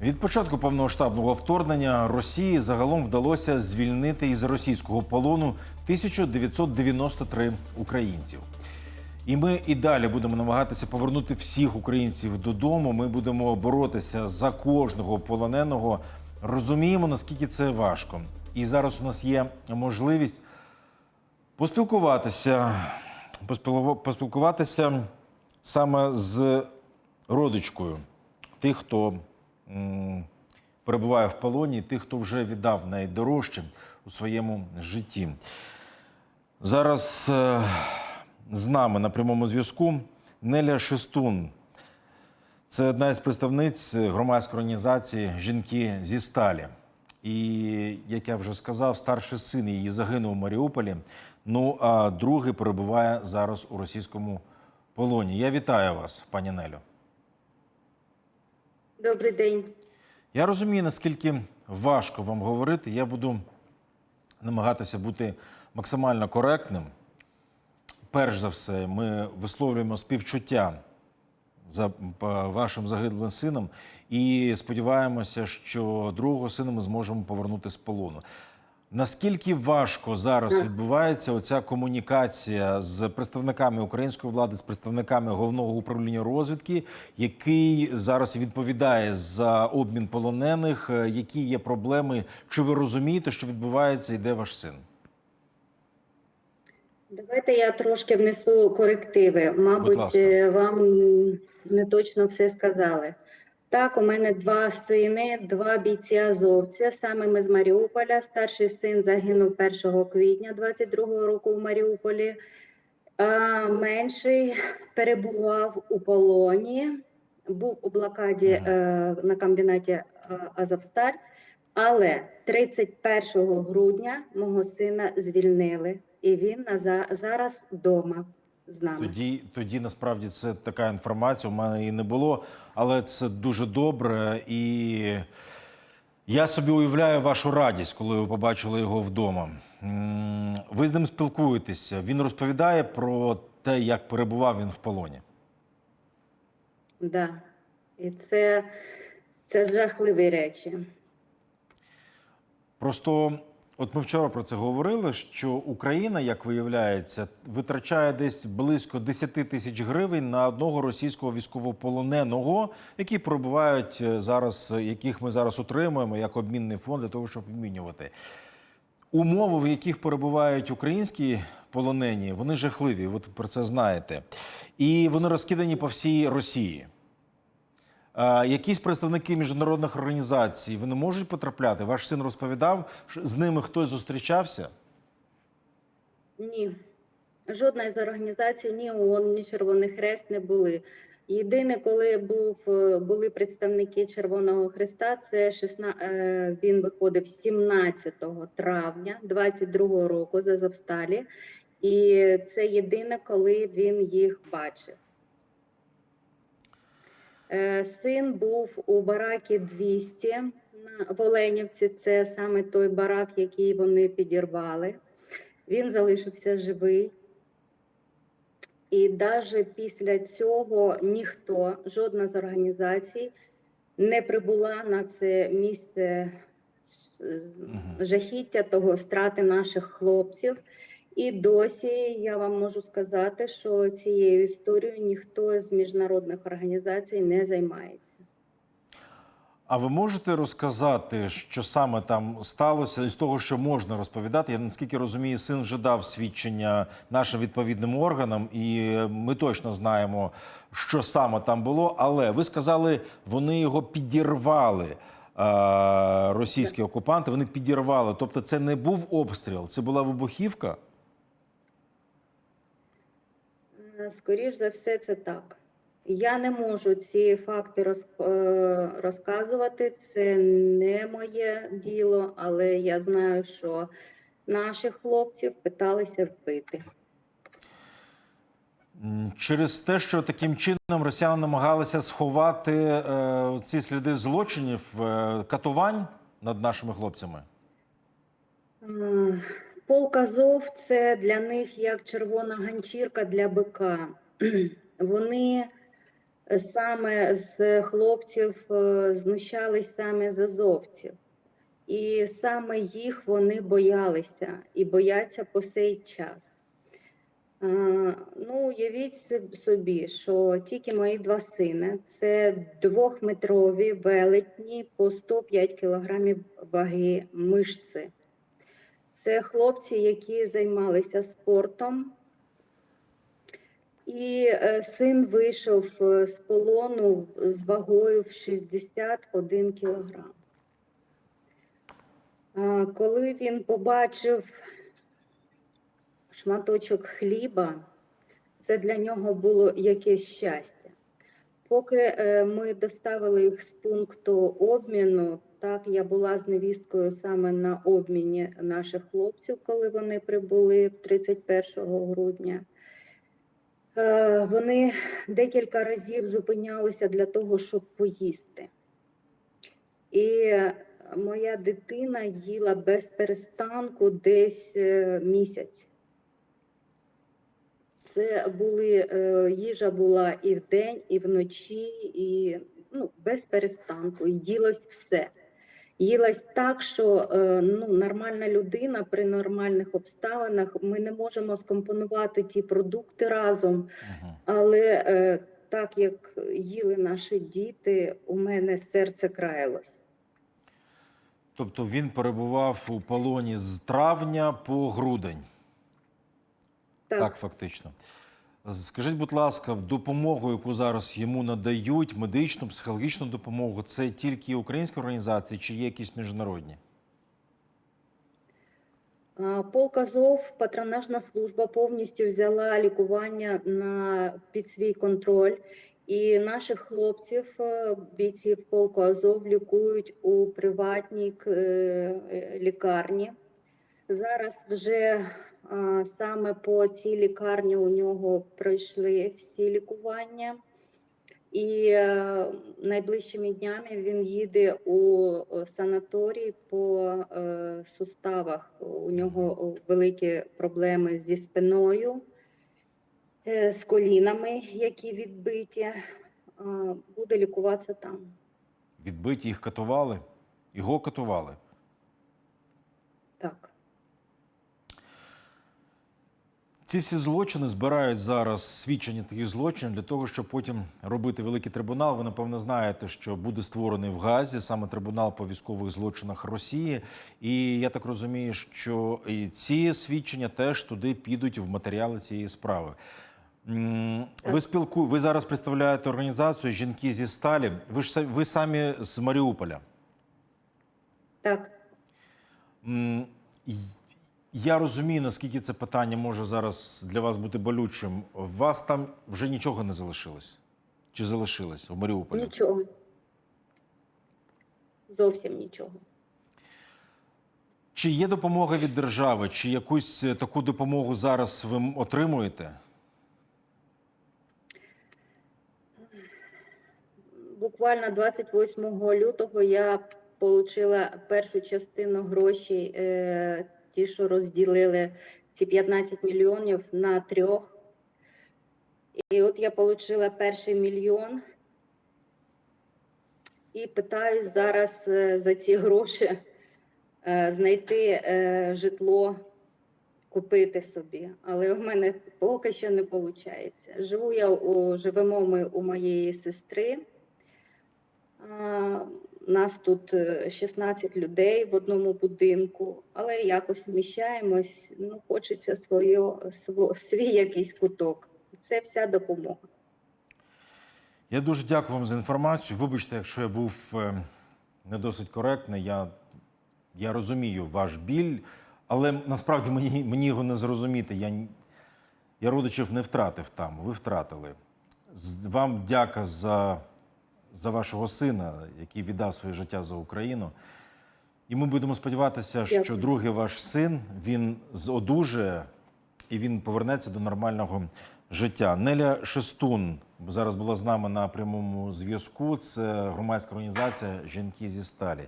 Від початку повномасштабного вторгнення Росії загалом вдалося звільнити із російського полону 1993 українців. І ми і далі будемо намагатися повернути всіх українців додому. Ми будемо боротися за кожного полоненого. Розуміємо, наскільки це важко. І зараз у нас є можливість поспілкуватися, поспілкуватися саме з родичкою тих, хто перебуває в полоні, тих, хто вже віддав найдорожче у своєму житті. Зараз е, з нами на прямому зв'язку Неля Шестун. Це одна із представниць громадської організації Жінки зі сталі. І, як я вже сказав, старший син її загинув у Маріуполі. Ну а другий перебуває зараз у російському полоні. Я вітаю вас, пані Нелю. Добрий день. Я розумію, наскільки важко вам говорити. Я буду намагатися бути максимально коректним. Перш за все, ми висловлюємо співчуття за вашим загиблим сином і сподіваємося, що другого сина ми зможемо повернути з полону. Наскільки важко зараз відбувається оця комунікація з представниками української влади, з представниками головного управління розвідки, який зараз відповідає за обмін полонених? Е, Які є проблеми? Чи ви розумієте, що відбувається і де ваш син? Давайте я трошки внесу корективи. Мабуть, е, вам не точно все сказали. Так, у мене два сини, два бійці азовця. Саме ми з Маріуполя. Старший син загинув 1 квітня 22-го року в Маріуполі. А менший перебував у полоні, був у блокаді е, на комбінаті е, Азовсталь. Але 31 грудня мого сина звільнили, і він на зараз вдома з нами. Тоді, тоді насправді це така інформація. У мене її не було, але це дуже добре. І я собі уявляю вашу радість, коли ви побачили його вдома. Ви з ним спілкуєтеся. Він розповідає про те, як перебував він в полоні. Да. І це, це жахливі речі. Просто, от ми вчора про це говорили, що Україна, як виявляється, витрачає десь близько 10 тисяч гривень на одного російського військовополоненого, які перебувають е, зараз, е, яких ми зараз отримуємо як обмінний фонд для того, щоб обмінювати. Умови, в яких перебувають українські полонені, вони жахливі. Ви про це знаєте. І вони розкидані по всій Росії. Е, Якісь представники міжнародних організацій вони можуть потрапляти. Ваш син розповідав, що з ними хтось зустрічався. Ні. Жодна з організацій, ні ООН, ні Червоний Хрест не були. Єдине, коли був, е, були представники Червоного Хреста, це 16, е, він виходив 17 травня 22 року з Азовсталі. І це єдине, коли він їх бачив. Е, Син був у баракі 200 на в Оленівці. Це саме той барак, який вони підірвали. Він залишився живий. І навіть після цього ніхто, жодна з організацій не прибула на це місце жахіття того страти наших хлопців. І досі я вам можу сказати, що цією історією ніхто з міжнародних організацій не займається. А ви можете розказати, що саме там сталося із того, що можна розповідати? Я наскільки розумію, син вже дав свідчення нашим відповідним органам, і ми точно знаємо, що саме там було. Але ви сказали, вони його підірвали. е, Російські окупанти вони підірвали. Тобто, це не був обстріл, це була вибухівка. Е, Скоріш за все, це так. Я не можу ці факти роз, е, розказувати. Це не моє діло, але я знаю, що наших хлопців питалися вбити. Через те, що таким чином росіяни намагалися сховати е, ці сліди злочинів, е, катувань над нашими хлопцями. Полк Азов – це для них як червона ганчірка для бика. Вони е, саме з хлопців е, знущались саме з азовців. І саме їх вони боялися і бояться по сей час. Ну, уявіть собі, що тільки мої два сини це двохметрові велетні по 105 кілограмів ваги мишці. Це хлопці, які займалися спортом. І е, син вийшов е, з полону з вагою в 61 кілограм. Коли він побачив шматочок хліба, це для нього було якесь щастя. Поки е, ми доставили їх з пункту обміну, так я була з невісткою саме на обміні наших хлопців, коли вони прибули 31 грудня. Е, Вони декілька разів зупинялися для того, щоб поїсти. І моя дитина їла без перестанку десь е, місяць. Це були е, їжа була і вдень, і вночі, і ну, без перестанку. Їлось все. Їлось так, що е, ну, нормальна людина при нормальних обставинах ми не можемо скомпонувати ті продукти разом. Але е, так як їли наші діти, у мене серце краялось. Тобто він перебував у полоні з травня по грудень. Так, Так, фактично. Скажіть, будь ласка, допомогу, яку зараз йому надають, медичну, психологічну допомогу, це тільки українські організації чи є якісь міжнародні? Полк Азов, патронажна служба повністю взяла лікування на під свій контроль. І наших хлопців, е, бійців полку Азов, лікують у приватній е, лікарні. Зараз вже саме по цій лікарні у нього пройшли всі лікування. І е, найближчими днями він їде у е, санаторій по е, суставах. У нього великі проблеми зі спиною, з колінами, які відбиті. Буде лікуватися там. Відбиті їх катували? Його катували? Так. Ці всі злочини збирають зараз свідчення таких злочинів для того, щоб потім робити великий трибунал. Ви напевно знаєте, що буде створений в Газі саме трибунал по військових злочинах Росії. І я так розумію, що і ці свідчення теж туди підуть в матеріали цієї справи. Ви спілку... ви зараз представляєте організацію Жінки зі сталі. Ви ж ви самі з Маріуполя. Так. Я розумію, наскільки це питання може зараз для вас бути болючим. У вас там вже нічого не залишилось? Чи залишилось у Маріуполі? Нічого. Зовсім нічого. Чи є допомога від держави? Чи якусь е, таку допомогу зараз ви отримуєте? Буквально 28 лютого я отримала першу частину грошей, е, ті, що розділили ці 15 мільйонів на трьох. І от я отримала перший мільйон і питаюсь зараз е, за ці гроші е, знайти е, житло, купити собі. Але в мене поки що не виходить. Живу я у, живемо ми у моєї сестри. А, Нас тут е, 16 людей в одному будинку, але якось вміщаємось. Ну, хочеться своє, сво- свій якийсь куток. Це вся допомога. Я дуже дякую вам за інформацію. Вибачте, якщо я був е, не досить коректний. Я, я розумію ваш біль, але насправді мені, мені його не зрозуміти. Я, я родичів не втратив там, ви втратили. Вам дяка за, за вашого сина, який віддав своє життя за Україну. І ми будемо сподіватися, що Дякую. другий ваш син він зодужує і він повернеться до нормального життя. Неля Шестун зараз була з нами на прямому зв'язку. Це громадська організація Жінки зі сталі.